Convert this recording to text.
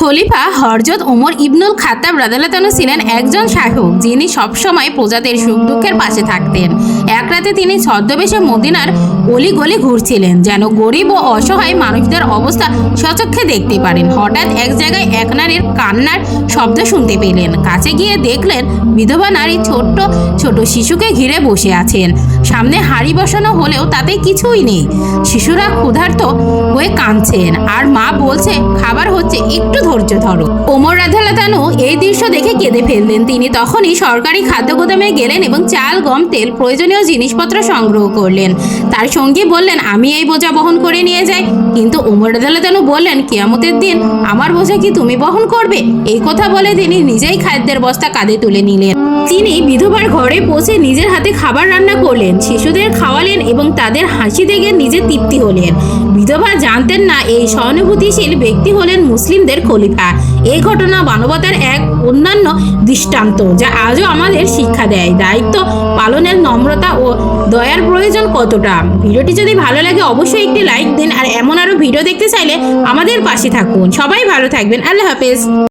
খলিফা হরজত ওমর ইবনুল খাত্তাব রাদালাতানু ছিলেন একজন শাসক যিনি সবসময় প্রজাদের সুখ দুঃখের পাশে থাকতেন। এক রাতে তিনি ছদ্মবেশে মদিনার অলি গলি ঘুরছিলেন, যেন গরিব ও অসহায় মানুষদের অবস্থা সচক্ষে দেখতে পারেন। হঠাৎ এক জায়গায় এক নারীর কান্নার শব্দ শুনতে পেলেন। কাছে গিয়ে দেখলেন বিধবা নারী ছোট্ট, ছোট শিশুকে ঘিরে বসে আছেন। সামনে হাড়ি বসানো হলেও তাতে কিছুই নেই। শিশুরা ক্ষুধার্ত হয়ে কাঁদছেন। আর মা বলছে, খাবার হচ্ছে, একটু ধৈর্য ধরো। ওমর রাধালাতানু এই দৃশ্য দেখে কেঁদে ফেললেন। তিনি তখনই সরকারি খাদ্য গোদামে গেলেন এবং চাল, গম, তেল প্রয়োজনীয় জিনিসপত্র সংগ্রহ করলেন। তার সঙ্গী বললেন, আমি এই বোঝা বহন করে নিয়ে যাই। কিন্তু ওমর রাধালাতানু বললেন, কেয়ামতের দিন আমার বোঝা কি তুমি বহন করবে? এই কথা বলে তিনি নিজেই খাদ্যের বস্তা কাঁধে তুলে নিলেন। তিনি বিধবার ঘরে পৌঁছে নিজের হাতে খাবার রান্না করলেন, শিশুদের খাওয়ালেন এবং তাদের হাসি দেখে নিজে তৃপ্তি হলেন। বিধবা জানতেন না এই সহানুভূতিশীল ব্যক্তি হলেন মুসলিমদের খলিফা এই ঘটনা মানবতার এক অন্যান্য দৃষ্টান্ত, যা আজও আমাদের শিক্ষা দেয়। দায়িত্ব পালনের নম্রতা ও দয়ার প্রয়োজন কতটা? ভিডিওটি যদি ভালো লাগে, অবশ্যই একটি লাইক দিন। আর এমন আরও ভিডিও দেখতে চাইলে আমাদের পাশে থাকুন। সবাই ভালো থাকবেন। আল্লাহ হাফেজ।